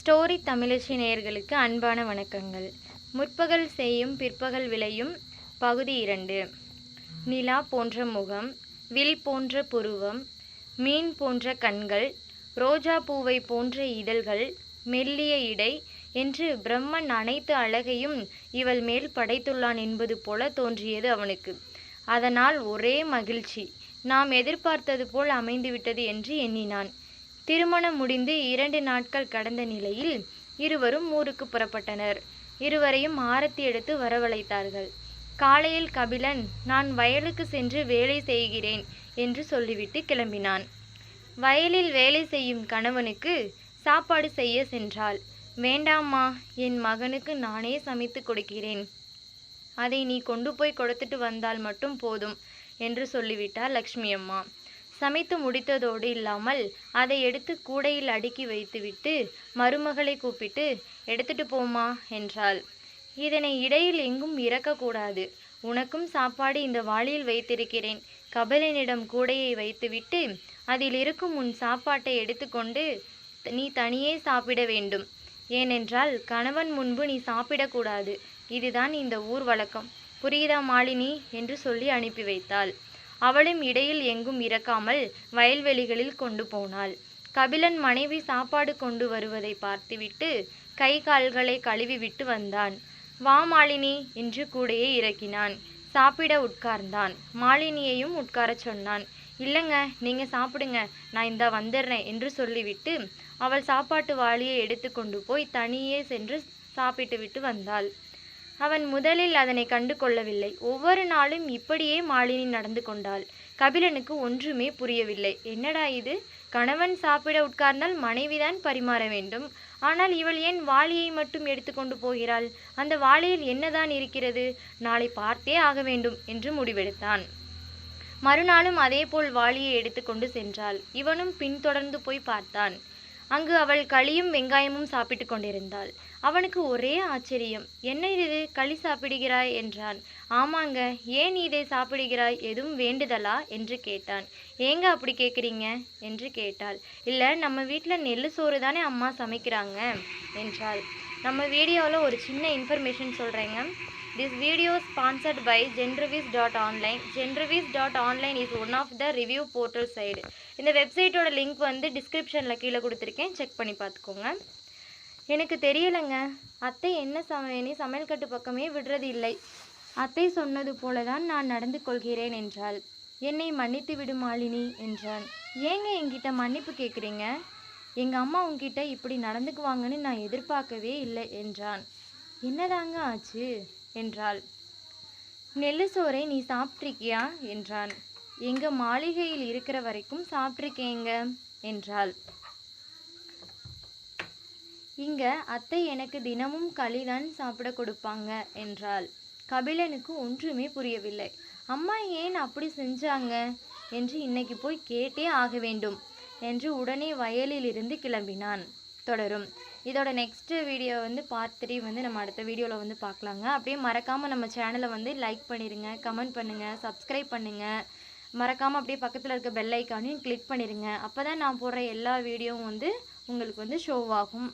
Story தமிழச்சி நேயர்களுக்கு அன்பான வணக்கங்கள். முற்பகல் செய்யும் பிற்பகல் விளையும் பகுதி இரண்டு. நிலா போன்ற முகம் வில் போன்ற புருவம் மீன் போன்ற கண்கள் ரோஜா பூவை போன்ற இதழ்கள் மெல்லிய இடை என்று பிரம்மன் அனைத்து அழகையும் இவள் மேல் படைத்துள்ளான் என்பது போல தோன்றியது அவனுக்கு. அதனால் ஒரே மகிழ்ச்சி. நாம் எதிர்பார்த்தது போல் அமைந்துவிட்டது என்று எண்ணினான். திருமணம் முடிந்து இரண்டு நாட்கள் கடந்த நிலையில் இருவரும் ஊருக்கு புறப்பட்டனர். இருவரையும் ஆரத்தி எடுத்து வரவழைத்தார்கள். காலையில் கபிலன் நான் வயலுக்கு சென்று வேலை செய்கிறேன் என்று சொல்லிவிட்டு கிளம்பினான். வயலில் வேலை செய்யும் கணவனுக்கு சாப்பாடு செய்ய சென்றாள். வேண்டாம்மா என் மகனுக்கு நானே சமைத்து கொடுக்கிறேன். அதை நீ கொண்டு போய் கொடுத்துட்டு வந்தால் மட்டும் போதும் என்று சொல்லிவிட்டார் லக்ஷ்மி அம்மா சமைத்து முடித்ததோடு இல்லாமல் அதை எடுத்து கூடையில் அடுக்கி வைத்துவிட்டு மருமகளை கூப்பிட்டு எடுத்துட்டு போமா என்றாள். இதனை இடையில் எங்கும் இறக்கக்கூடாது. உனக்கும் சாப்பாடு இந்த வாளியில் வைத்திருக்கிறேன். கபலனிடம் கூடையை வைத்துவிட்டு அதில் இருக்கும் உன் சாப்பாட்டை எடுத்துக்கொண்டு நீ தனியே சாப்பிட வேண்டும். ஏனென்றால் கணவன் முன்பு நீ சாப்பிடக்கூடாது. இதுதான் இந்த ஊர் வழக்கம். புரியுதா மாலினி? என்று சொல்லி அனுப்பி வைத்தாள். அவளும் இடையில் எங்கும் இறக்காமல் வயல்வெளிகளில் கொண்டு போனாள். கபிலன் மனைவி சாப்பாடு கொண்டு வருவதை பார்த்துவிட்டு கை கால்களை கழுவிவிட்டு வந்தான். வா மாலினி என்று கூடையை இறக்கினான். சாப்பிட உட்கார்ந்தான். மாலினியையும் உட்காரச் சொன்னான். இல்லைங்க நீங்க சாப்பிடுங்க. நான் இந்த வந்துடுறேன் என்று சொல்லிவிட்டு அவள் சாப்பாட்டு வாளியை எடுத்து கொண்டு போய் தனியே சென்று சாப்பிட்டு விட்டு வந்தாள். அவன் முதலில் அதனை கண்டு கொள்ளவில்லை ஒவ்வொரு நாளும் இப்படியே மாலினி நடந்து கொண்டாள். கபிலனுக்கு ஒன்றுமே புரியவில்லை. என்னடா இது? கணவன் சாப்பிட உட்கார்ந்தால் மனைவிதான் பரிமாற வேண்டும். ஆனால் இவள் ஏன் வாளியை மட்டும் எடுத்துக்கொண்டு போகிறாள்? அந்த வாளியில் என்னதான் இருக்கிறது? நாளை பார்த்தே ஆக வேண்டும் என்று முடிவெடுத்தான். மறுநாளும் அதேபோல் வாளியை எடுத்துக்கொண்டு சென்றாள். இவனும் பின்தொடர்ந்து போய் பார்த்தான். அங்கு அவள் களியும் வெங்காயமும் சாப்பிட்டு கொண்டிருந்தாள். அவனுக்கு ஒரே ஆச்சரியம். என்ன இது? களி சாப்பிடுகிறாய்? என்றான். ஆமாங்க. ஏன் இதை சாப்பிடுகிறாய்? எதுவும் வேண்டுதலா? என்று கேட்டான். ஏங்க அப்படி கேட்குறீங்க என்று கேட்டாள். இல்லை நம்ம வீட்டில் நெல் சோறு தானே அம்மா சமைக்கிறாங்க? என்றாள். நம்ம வீடியோவில் ஒரு சின்ன இன்ஃபர்மேஷன் சொல்கிறேங்க this video sponsored by Genravis dot online Genravis dot online is one of the review portal site இந்த வெப்சைட்டோட லிங்க் வந்து டிஸ்கிரிப்ஷனில் கீழே கொடுத்துருக்கேன். செக் பண்ணி பார்த்துக்கோங்க. எனக்கு தெரியலைங்க. அத்தை என்ன சமையனி சமையல் கட்டு பக்கமே விடுறது இல்லை. அத்தை சொன்னது போல தான் நான் நடந்து கொள்கிறேன் என்றாள். என்னை மன்னித்து விடு மாலினி என்றான். ஏங்க என்கிட்ட மன்னிப்பு கேட்குறீங்க? எங்கள் அம்மா உங்ககிட்ட இப்படி நடந்துக்குவாங்கன்னு நான் எதிர்பார்க்கவே இல்லை என்றான். என்னதாங்க ஆச்சு? என்றாள். நெல்லு சோறை நீ சாப்பிட்ருக்கியா என்றான். எங்க மாளிகையில் இருக்கிற வரைக்கும் சாப்பிட்ருக்கேங்க என்றாள். இங்க அத்தை எனக்கு தினமும் களிதான் சாப்பிட கொடுப்பாங்க என்றாள். கபிலனுக்கு ஒன்றுமே புரியவில்லை. அம்மா ஏன் அப்படி செஞ்சாங்க? என்று இன்னைக்கு போய் கேட்டே ஆக வேண்டும் என்று உடனே வயலிலிருந்து கிளம்பினான். தொடரும். இதோட நெக்ஸ்ட் வீடியோ வந்து பார்ட் த்ரீ வந்து நம்ம அடுத்த வீடியோவில் வந்து பார்க்கலாங்க. அப்படியே மறக்காமல் நம்ம சேனலை வந்து லைக் பண்ணிடுங்க கமெண்ட் பண்ணுங்கள் சப்ஸ்கிரைப் பண்ணுங்கள் மறக்காமல் அப்படியே பக்கத்தில் இருக்க பெல் ஐக்கானையும் கிளிக் பண்ணிடுங்க அப்போ தான் நான் போடுற எல்லா வீடியோவும் வந்து உங்களுக்கு வந்து ஷோ ஆகும்.